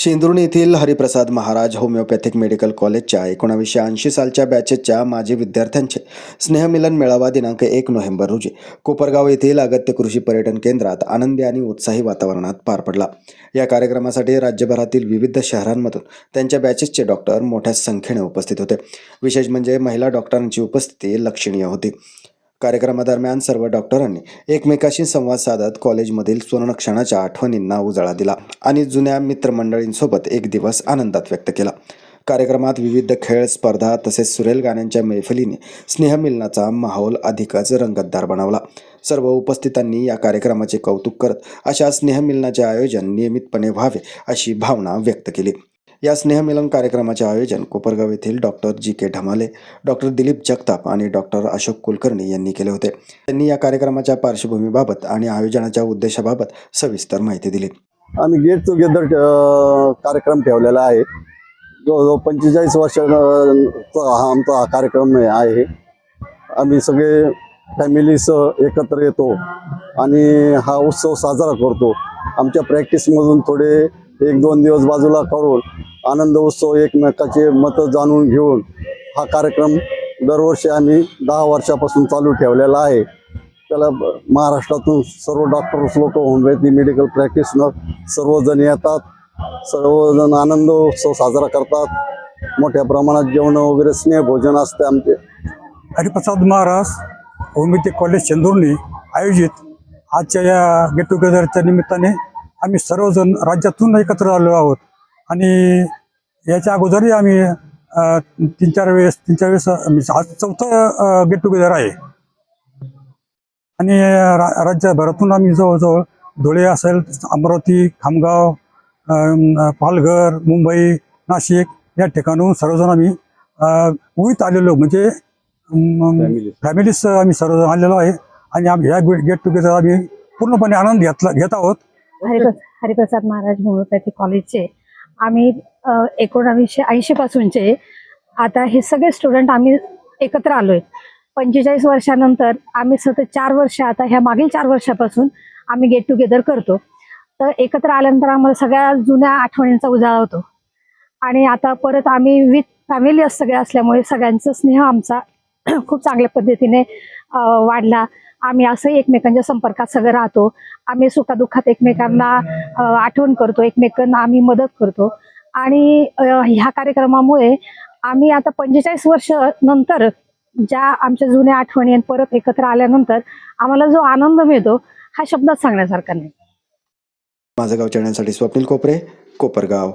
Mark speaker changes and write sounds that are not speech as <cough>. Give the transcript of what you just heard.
Speaker 1: शेंद्रुणी येथील Hariprasad Maharaj homeopathic medical कॉलेजच्या एकोणावीसशे ऐंशी सालच्या बॅचेसच्या माजी विद्यार्थ्यांचे स्नेहमिलन मेळावा दिनांक एक नोव्हेंबर रोजी कोपरगाव येथील अगत्य कृषी पर्यटन केंद्रात आनंदी आणि उत्साही वातावरणात पार पडला. या कार्यक्रमासाठी राज्यभरातील विविध शहरांमधून त्यांच्या बॅचेसचे डॉक्टर मोठ्या संख्येने उपस्थित होते. विशेष म्हणजे महिला डॉक्टरांची उपस्थिती लक्षणीय होती. कार्यक्रमादरम्यान सर्व डॉक्टरांनी एकमेकाशी संवाद साधत कॉलेजमधील स्वर्णक्षणाच्या आठवणींना उजाळा दिला आणि जुन्या मित्रमंडळींसोबत एक दिवस आनंदात व्यक्त केला. कार्यक्रमात विविध खेळ स्पर्धा तसेच सुरेल गाण्यांच्या मैफलीने स्नेहमिलनाचा माहोल अधिकच रंगतदार बनवला. सर्व उपस्थितांनी या कार्यक्रमाचे कौतुक करत अशा स्नेहमिलनाचे आयोजन नियमितपणे व्हावे अशी भावना व्यक्त केली. या स्नेहमिलन कार्यक्रमाचे आयोजन कोपरगाव येथील doctor G K Dhamale doctor Dilip Jagtap आणि डॉक्टर अशोक कुलकर्णी यांनी केले होते. त्यांनी या कार्यक्रमाच्या पार्श्वभूमीबाबत आणि आयोजनाच्या उद्देशाबाबत सविस्तर माहिती दिली.
Speaker 2: आम्ही गेट टुगेदर कार्यक्रम ठेवलेला आहे. जवळजवळ पंचेचाळीस वर्षाचा हा आमचा हा कार्यक्रम आहे. आम्ही सगळे फॅमिलीसह एकत्र येतो आणि हा उत्सव साजरा करतो. आमच्या प्रॅक्टिसमधून थोडे एक दोन दिवस बाजूला काढून आनंद उत्सव एकमेकाचे मतं जाणून घेऊन हा कार्यक्रम दरवर्षी आम्ही दहा वर्षापासून चालू ठेवलेला आहे. त्याला महाराष्ट्रातून सर्व डॉक्टर्स लोक होमिओपॅथी मेडिकल प्रॅक्टिशनर सर्वजण येतात. सर्वजण आनंद उत्सव साजरा करतात. मोठ्या प्रमाणात जेवण वगैरे स्नेहभोजन असते आमचे.
Speaker 3: हरिप्रसाद महाराज होमिओपॅथिक कॉलेज चंदुर्णी आयोजित आजच्या या गेट टुगेदरच्या निमित्ताने आम्ही सर्वजण राज्यातून एकत्र आलो आहोत. आणि याच्या अगोदरही आम्ही तीन चार वेळेस तीन चार वेळेस आज चौथं गेट टुगेदर आहे. आणि रा राज्यभरातून आम्ही जवळजवळ धुळे असेल अमरावती खामगाव पालघर मुंबई नाशिक या ठिकाणून सर्वजण आम्ही विविध आलेलो. म्हणजे अम, फॅमिलीज आम्ही सर्व आलेलो आहे. आणि आम्ही ह्या गेट टुगेदर आम्ही पूर्णपणे आनंद घेतला घेत आहोत.
Speaker 4: हरिप्रसाद हरिप्रसाद महाराज होमिओपॅथी कॉलेजचे आम्ही एकोणावीसशे ऐंशी पासूनचे. आता हे सगळे स्टुडंट आम्ही एकत्र आलोय. पंचेचाळीस वर्षानंतर आम्ही सतत चार वर्ष आता ह्या मागील चार वर्षापासून आम्ही गेट टुगेदर करतो. तर एकत्र आल्यानंतर आम्हाला सगळ्या जुन्या आठवणींचा उजाळा होतो. आणि आता परत आम्ही विथ फॅमिली सगळे असल्यामुळे सगळ्यांचा स्नेह आमचा <clears throat> खूप चांगल्या पद्धतीने वाढला. आम्ही असंही एकमेकांच्या संपर्कात सगळं राहतो. आम्ही सुखादुःखात एकमेकांना आठवण करतो एकमेकांना आम्ही मदत करतो. आणि ह्या कार्यक्रमामुळे आम्ही आता पंचेचाळीस वर्ष नंतर ज्या आमच्या जुन्या आठवणी परत एकत्र आल्यानंतर आम्हाला जो आनंद मिळतो हा शब्दात सांगण्यासारखा नाही.
Speaker 1: माझं गाव चॅनलसाठी स्वप्नील कोपरे कोपरगाव.